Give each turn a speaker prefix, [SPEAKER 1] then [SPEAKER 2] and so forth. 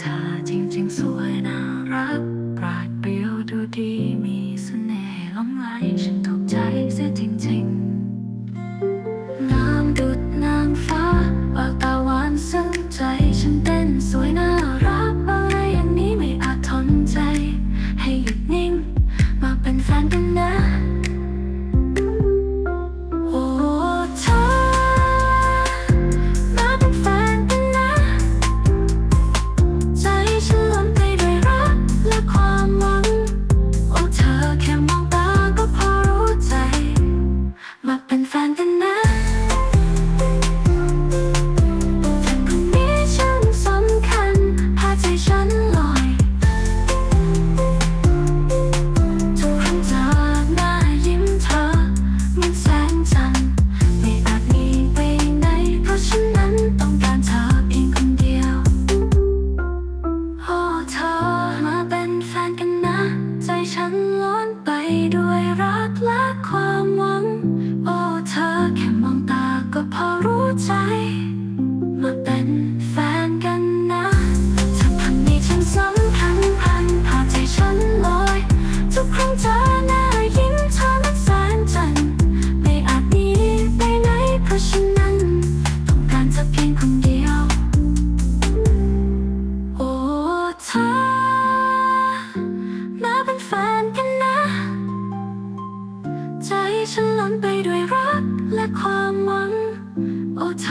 [SPEAKER 1] เธอจริงๆ สวยน่ารักปราดเปรียวดูดีมีเสน่ห์ล้มไหลฉันถูกใจเสียจริงๆ ฉันล้นไปด้วยรักและความหวัง โอ้เธ